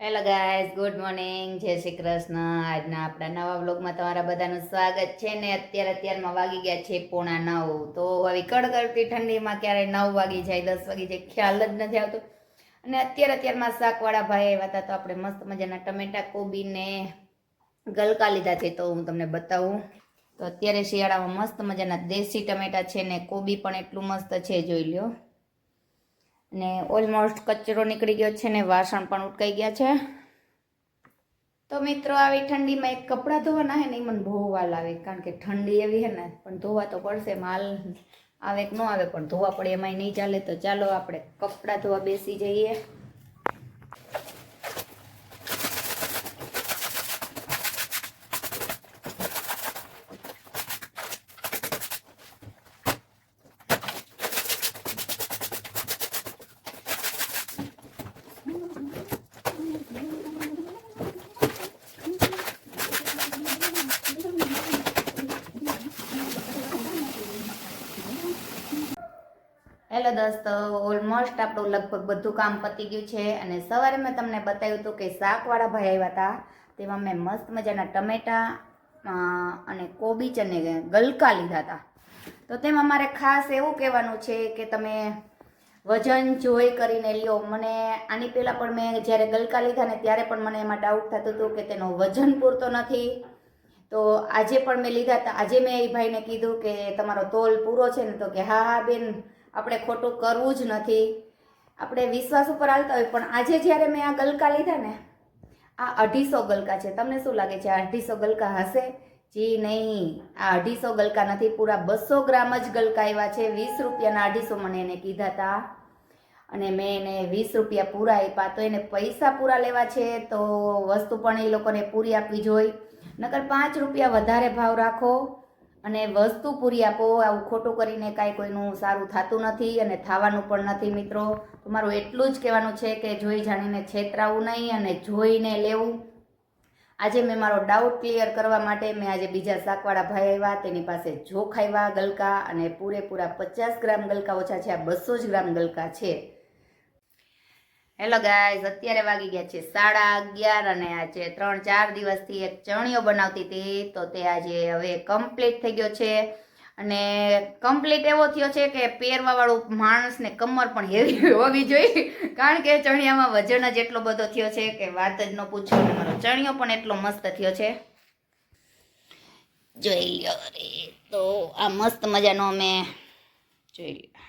Hello guys good morning જય શ્રી કૃષ્ણ. આજના આપણા નવા બ્લોગમાં તમારા બધાનું સ્વાગત છે ને અત્યારે અત્યારમાં વાગી ગયા છે પોણા નવ. તો આવી કડકડતી ઠંડીમાં ક્યારે નવ વાગી જાય, દસ વાગી જાય, ખ્યાલ જ નથી આવતો. અને અત્યારે અત્યારમાં શાકવાળા ભાઈ આવ્યા હતા તો આપણે મસ્ત મજાના ટમેટા કોબીને ગલકા લીધા છે તો હું તમને બતાવું. તો અત્યારે શિયાળામાં મસ્ત મજાના દેશી ટમેટા છે ને કોબી પણ એટલું મસ્ત છે, જોઈ લ્યો. ને ઓલમોસ્ટ કચરો નીકળી ગયો છે ને વાસણ પણ ઉટકાઈ ગયા છે. તો મિત્રો, આવી ઠંડીમાં એક કપડાં ધોવાના હે ને એ મને બહુ વાર લાગે, કારણ કે ઠંડી એવી હે ને, પણ ધોવા તો પડશે, માલ આવે કે ન આવે, પણ ધોવા પડે, એમાંય નહીં ચાલે. તો ચાલો આપણે કપડાં ધોવા બેસી જઈએ. હેલો દોસ્તો ઓલમોસ્ટ આપણું લગભગ બધું કામ પતી ગયું છે. અને સવારે મેં તમને બતાવ્યું હતું કે શાકવાળા ભાઈ આવ્યા હતા. તેમાં મેં મસ્ત મજાના ટમેટા અને કોબીજ અને ગલકા લીધા હતા. તો તેમાં મારે ખાસ એવું કહેવાનું છે કે તમે વજન જોઈ કરીને લ્યો. મને આની પહેલાં પણ મેં જ્યારે ગલકા લીધા ને ત્યારે પણ મને એમાં ડાઉટ થતું હતું કે તેનો વજન પૂરતો નથી. તો આજે પણ મેં લીધા હતા. આજે મેં એ ભાઈને કીધું કે તમારો તોલ પૂરો છે ને તો કે હા હા, બેન આપણે ખોટું કરવું જ નથી. આપણે વિશ્વાસ ઉપર હાલતા હોય, પણ આજે જ્યારે મેં આ ગલકા લીધા ને, આ અઢીસો ગલકા છે. તમને શું લાગે છે, આ અઢીસો ગલકા હશે? જી નહીં. આ અઢીસો ગલકા નથી, પૂરા બસો ગ્રામ જ ગલકા આવ્યા છે. વીસ રૂપિયાના અઢીસો મને એને કીધા હતા અને મેં એને વીસ રૂપિયા પૂરા આપ્યા. તો એને પૈસા પૂરા લેવા છે, તો વસ્તુ પણ એ લોકોને પૂરી આપવી જોઈએ નકર પાંચ રૂપિયા વધારે ભાવ રાખો. અને વસ્તુ પૂરી આપો, આવું ખોટું કરીને કાંઈ કોઈનું સારું થતું નથી અને થવાનું પણ નથી મિત્રો. તો મારું એટલું જ કહેવાનું છે કે જોઈ જાણીને છેતરાવું નહીં અને જોઈને લેવું. આજે મેં મારો ડાઉટ ક્લિયર કરવા માટે મેં આજે બીજા શાકવાળા ભાઈ આવ્યા, તેની પાસે જોખાવ્યા ગલકા અને પૂરેપૂરા પચાસ ગ્રામ ગલકા ઓછા છે, આ બસો જ ગ્રામ ગલકા છે. હેલો ગાઈઝ અત્યારે વાગી ગયા છે સાડા અગિયાર અને આજે ત્રણ ચાર દિવસથી એક ચણિયો બનાવતી હતી. તો તે આજે હવે કમ્પ્લીટ થઈ ગયો છે. અને કમ્પ્લીટ એવો થયો છે કે પહેરવાવાળું માણસને કમર પણ હેવી હોવી જોઈએ. કારણ કે ચણિયામાં વજન જ એટલો બધો થયો છે કે વાત જ ન પૂછો મારો ચણિયો પણ એટલો મસ્ત થયો છે. જોઈ લો રે તો આ મસ્ત મજાનો અમે જોઈ લ્યો.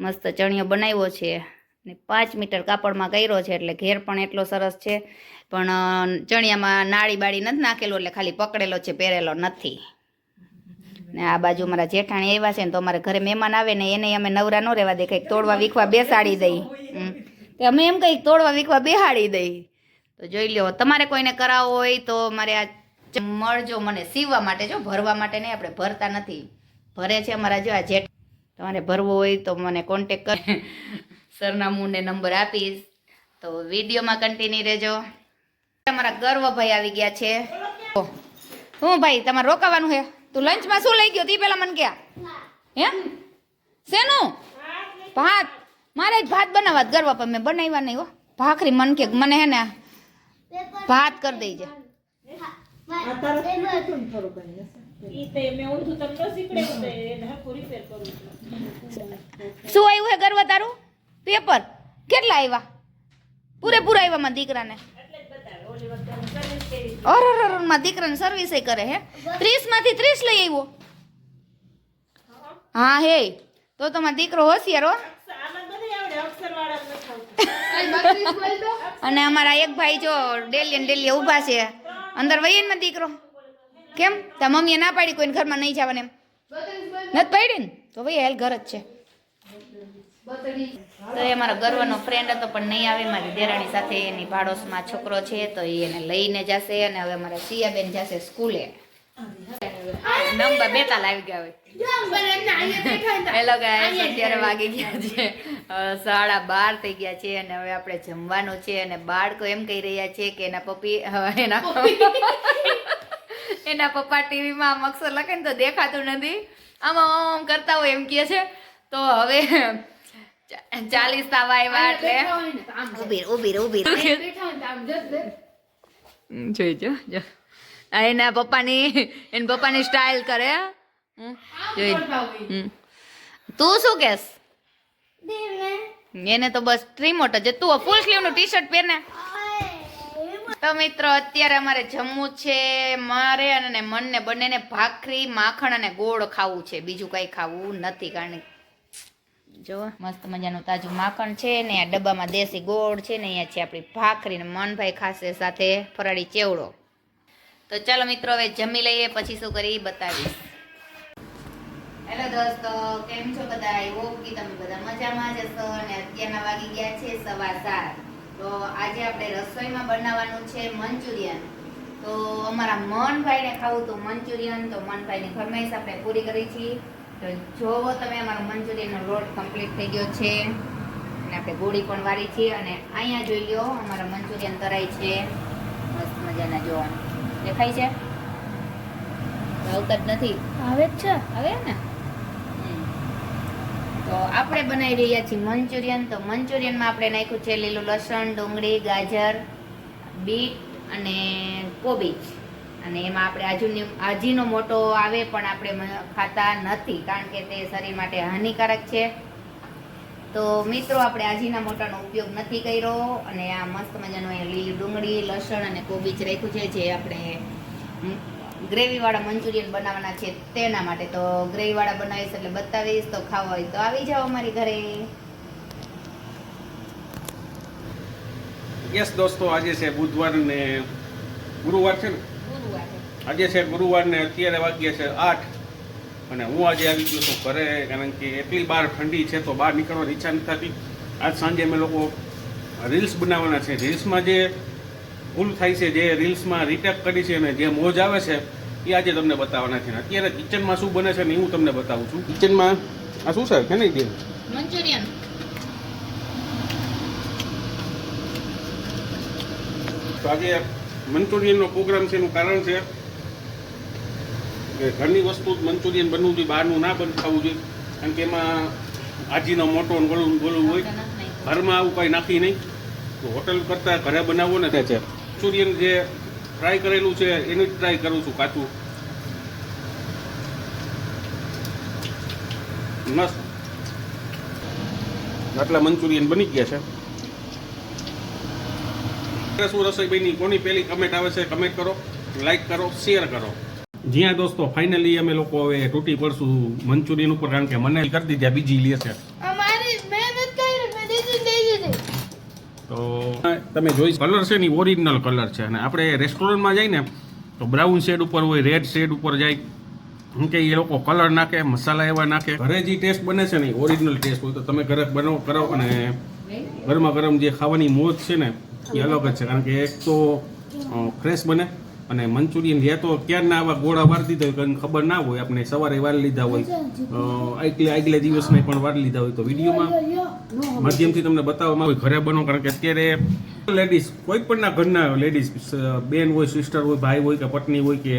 મસ્ત ચણિયો બનાવ્યો છે. ને પાંચ મીટર કાપડમાં કર્યો છે એટલે ઘેર પણ એટલો સરસ છે. પણ ચણિયામાં નાળી બાળી નથી નાખેલું એટલે ખાલી પકડેલો છે, પહેરેલો નથી. ને આ બાજુ મારા જેઠાણી આવ્યા છે ને તો અમારે ઘરે મહેમાન આવે ને એને અમે નવરા ન રહેવા દે, કંઈક તોડવા વીખવા બેસાડી દઈ. તે અમે એમ કંઈક તોડવા વીખવા બેહાડી દઈ. તો જોઈ લ્યો, તમારે કોઈને કરાવવો હોય તો મારે આ મળજો મને સીવવા માટે. જો, ભરવા માટે નહીં, આપણે ભરતા નથી. ભરે છે અમારા જો આ જેઠ, તમારે ભરવું હોય તો મને કોન્ટેક કર. સરનામું ને નંબર આપીશ. તો વિડીયોમાં કન્ટિન્યુ રહેજો. તમારા ગર્વભાઈ આવી ગયા છે. હું ભાઈ, તમારે રોકાવાનું છે? તું લંચમાં શું લઈ ગયો? તી પેલા મને ક્યાં? હે? શેનું? ભાત. મારે જ ભાત બનાવવા ગરવા પણ મેં બનાવ્યા નહીં હો. ભાખરી મન કે મને હે ને ભાત કરી દેજે. શું આવ્યું હે ગરવા તારું? પેપર. કેટલા આવ્યા પૂરેપૂરા આવ્યા માં દીકરાને. અરર મારા દીકરાને સર્વિસ કરે હે. ત્રીસમાંથી ત્રીસ લઈ આવ્યો. હા, હે. તો તમારો દીકરો હોશિયાર હો. અને અમારા એક ભાઈ જો ડેલી ડેલી ઊભા છે. અંદર વહીએ ને દીકરો. કેમ? તા મમ્મીએ ના પાડી કોઈને ઘરમાં નહીં જવાને એમ. નથી પાડી ને? તો ભાઈ હેલ ઘર જ છે. તો એ મારો ગર્વનો ફ્રેન્ડ હતો, પણ નહીં આવે. મારી દેરાણી સાથે એની પાડોશમાં છોકરો છે, તો એ એને લઈને જશે અને હવે મારા સિયાબેન જશે સ્કૂલે. નંબર બેતાલ આવી ગયા ગાઈસ અત્યારે વાગી ગયા છે સાડા બાર થઈ ગયા છે અને હવે આપણે જમવાનું છે અને બાળકો એમ કહી રહ્યા છે કે એના પપ્પી એના એના પપ્પા ટીવીમાં આમ અક્ષર લખે ને તો દેખાતું નથી. આમાં, આમ કરતા હોય એમ કહે છે. તો હવે ચાલીસ તાવા આવ્યા એટલે. ઊભી ઊભી ઊભી જોઈ જો જો. એના પપ્પાની એના પપ્પાની સ્ટાઇલ કરે જોઈ. તું શું કેસ? એને તો બસ ત્રીમોટ જ તું ફૂલ સ્લીવનું ટી શર્ટ પહેરને તો મિત્રો અત્યારે અમારે જમવું છે મારે અને મનને બંનેને ભાખરી માખણ અને ગોળ ખાવું છે. બીજું કઈ ખાવું નથી કારણ કે જો મસ્ત મજાનું તાજું માખણ છે ને આ ડબ્બામાં દેશી ગોળ છે ને અહીંયા છે આપણી ભાખરી ને મનભાઈ ખાસે સાથે ફરાળી ચેવડો. તો ચાલો મિત્રો, હવે જમી લઈએ, પછી શું કરી બતાવીશ. હેલો દોસ્તો, કેમ છો બધા હોપ કે તમે બધા મજામાં જ હશો અને અત્યારના વાગી ગયા છે સવા સાત. તો આજે આપણે રસોઈમાં બનાવવાનું છે મંચુરિયન. તો અમારા મનભાઈને ખાવું તો મંચુરિયન, તો મનભાઈની ફરમાઈશ આપણે પૂરી કરી છે. તો જોવો તમે અમારો મંચુરિયનનો લોટ કમ્પ્લીટ થઈ ગયો છે. અને આપણે ગોળી પણ વાળી છે અને અહીંયા જોઈ લો અમારા મંચુરિયન તરાય છે. મસ્ત મજાના જોવાનું દેખાય છે? આવતા જ નથી. આવે જ છે. હવે ને? તો આપણે બનાવી રહ્યા છીએ મંચુરિયન. તો મંચુરિયનમાં આપણે નાખ્યું છે લીલું લસણ ડુંગળી ગાજર બીટ અને કોબીજ. અને એમાં આપણે આજુની આજીનો મોટો આવે પણ આપણે ખાતા નથી, કારણ કે તે શરીર માટે હાનિકારક છે. તો મિત્રો, આપણે આજીના મોટાનો ઉપયોગ નથી કર્યો અને આ મસ્ત મજાનો એ લીલી ડુંગળી, લસણ અને કોબીજ રાખ્યું છે, જે આપણે ગ્રેવી વાળા મંચુરિયન બનાવવાના છે તેના માટે. તો ગ્રેવી વાળા બનાવીશ એટલે બતાવીશ, તો ખાવા હોય તો આવી જાઓ અમારી ઘરે. યસ દોસ્તો, આજે છે બુધવાર ને ગુરુવાર છે ને? આજે છે ગુરુવાર ને અત્યારે વાગ્યા છે આઠ. અને હું આજે આવી ગયો છું ઘરે કારણ કે એટલી બહાર ઠંડી છે તો બહાર નીકળવાની ઈચ્છા નથી થતી. આજ સાંજે અમે લોકો રીલ્સ બનાવવાના છે. રીલ્સમાં જે ભૂલ થાય છે જે રીલ્સમાં રીટેક કરી છે અને જે મોજ આવે છે એ આજે તમને બતાવવાના છે. અત્યારે કિચનમાં શું બને છે ને હું તમને બતાવું છું. કિચનમાં આ શું છે? કે નહીં બેન? મંચુરિયન. તો આજે મંચુરિયનનો પ્રોગ્રામ છે એનું કારણ છે કે ઘરની વસ્તુ જ મંચુરિયન બનવું જોઈએ બહારનું ના બન ખાવું જોઈએ. કારણ કે એમાં આજીનો મોટો ગળું ગળું હોય. ઘરમાં આવું કંઈ નાખી નહીં. તો હોટલ કરતાં ઘરે બનાવવો ને છે મંચુરિયન જે ટ્રાય કરેલું છે એનું જ ટ્રાય કરું છું કાચું. મસ્ત. આટલા મંચુરિયન બની ગયા છે. શું રસોઈ બની? કોની પહેલી કમેન્ટ આવે છે કમેન્ટ કરો લાઈક કરો શેર કરો. જ્યાં દોસ્તો ફાઇનલી અમે લોકો હવે તૂટી પડશું મંચુરિયન ઉપર કારણ કે મને કરી દીધા બીજી લે છે. તો તમે જોઈ કલર છે ને ઓરિજિનલ કલર છે. અને આપણે રેસ્ટોરન્ટમાં જઈએ ને તો બ્રાઉન શેડ ઉપર હોય રેડ શેડ ઉપર જાય હું કે એ લોકો કલર નાખે મસાલા એવા નાખે. ઘરે જે ટેસ્ટ બને છે ને ઓરિજિનલ ટેસ્ટ હોય તો તમે ઘરે બનાવો કરો અને ગરમા ગરમ જે ખાવાની મોજ છે ને એ અલગ જ છે. કારણ કે એક તો ફ્રેશ બને અને મંચુરિયન જે તો ક્યારના આવા ગોળા વાર દીધા હોય ખબર ના હોય. આપણે સવારે વાર લીધા હોય. આગલે આગલે દિવસને પણ વાર લીધા હોય તો વિડીયોમાં. માધ્યમથી તમને બતાવવામાં આવે ઘરે બનો કારણ કે અત્યારે લેડીઝ કોઈ પણના ઘરના લેડીઝ બેન હોય સિસ્ટર હોય ભાઈ હોય કે પત્ની હોય કે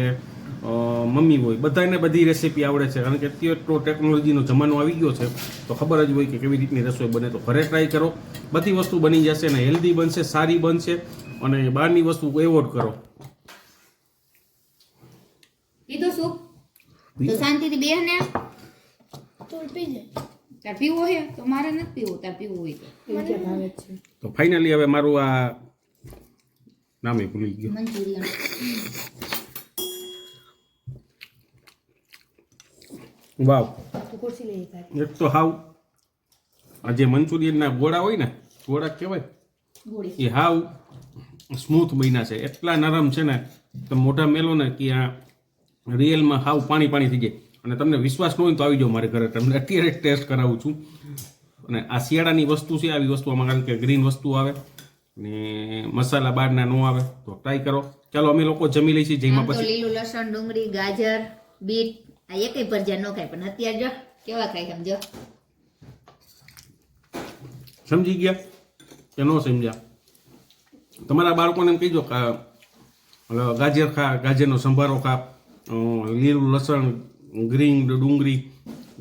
મમ્મી હોય બધાને બધી રેસીપી આવડે છે. કારણ કે અત્યારે ટેકનોલોજીનો જમાનો આવી ગયો છે તો ખબર જ હોય કે કેવી રીતની રસોઈ બને. તો ઘરે ટ્રાય કરો. બધી વસ્તુ બની જશે અને હેલ્ધી બનશે સારી બનશે અને બહારની વસ્તુ એવોર્ડ કરો કીધું શું તો શાંતિથી બેહ ને. તું પી જાય તાર પીવો હે તો મારે નથી પીવો તાર પીવો હોય તો. તો ફાઇનલી હવે મારું આ નામે ભૂલી ગયો. મંચુરિયન. વાવ. એક તો હાવ. આ જે મંચુરિયનના ગોળા હોય ને ગોળા કહેવાય એ હાવ સ્મૂથ બન્યા છે. એટલા નરમ છે ને તો મોઢા મેલો ને કે આ રિયલમાં હાવ પાણી પાણી થઈ જાય. અને તમને વિશ્વાસ ન હોય તો આવી જાઓ મારે ઘરે. તમને અત્યારે ટેસ્ટ કરાવું છું. અને આ શિયાળાની વસ્તુ છે આવી વસ્તુ આમાં કારણ કે ગ્રીન વસ્તુ આવે ને મસાલા બહારના ન આવે તો ટ્રાય કરો. ચાલો અમે લોકો જમી લઈએ છીએ જેમાં પછી લીલું લસણ ડુંગળી ગાજર બીટ આ એકેય ભજીયા ન ખાય પણ અત્યારે જો કેવા ખાય સમજો? સમજી ગયા કે ન સમજ્યા? તમારા બાળકોને એમ કહીજો કે ગાજર ખા ગાજરનો સંભારો ખા. લીલું લસણ, ગ્રીન ડુંગળી,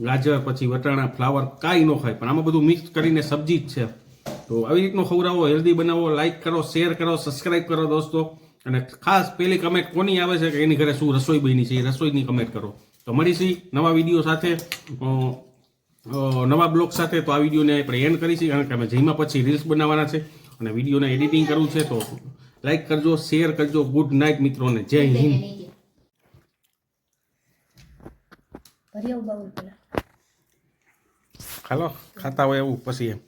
ગાજર, પછી વટાણા, ફ્લાવર કાંઈ ન ખાય. પણ આમાં બધું મિક્સ કરીને સબ્જી જ છે. તો આવી રીતનું ખવડાવો, હેલ્ધી બનાવો લાઇક કરો, શેર કરો, સબસ્ક્રાઇબ કરો દોસ્તો. અને ખાસ પેલી કમેન્ટ કોની આવે છે કે એની ઘરે શું રસોઈ બની છે, એ રસોઈની કમેન્ટ કરો. તો મળીશી નવા વીડિયો સાથે નવા બ્લોગ સાથે તો આ વિડીયોને આપણે એન્ડ કરીશી કારણ કે અમે જઈમાં પછી રીલ્સ બનાવવાના છે. અને વિડીયોને એડિટિંગ કરવું છે તો લાઇક કરજો શેર કરજો. ગુડ નાઇટ મિત્રોને. જય હિન્દ. ભરી આવું બાઉલ પેલા ખાલો ખાતા હોય એવું પછી એમ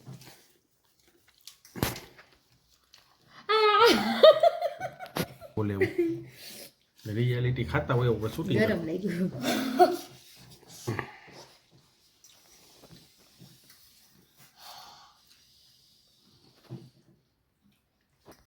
બોલે એવું રિયાલિટી ખાતા હોય એવું કશું ગરમ લઈ ગયું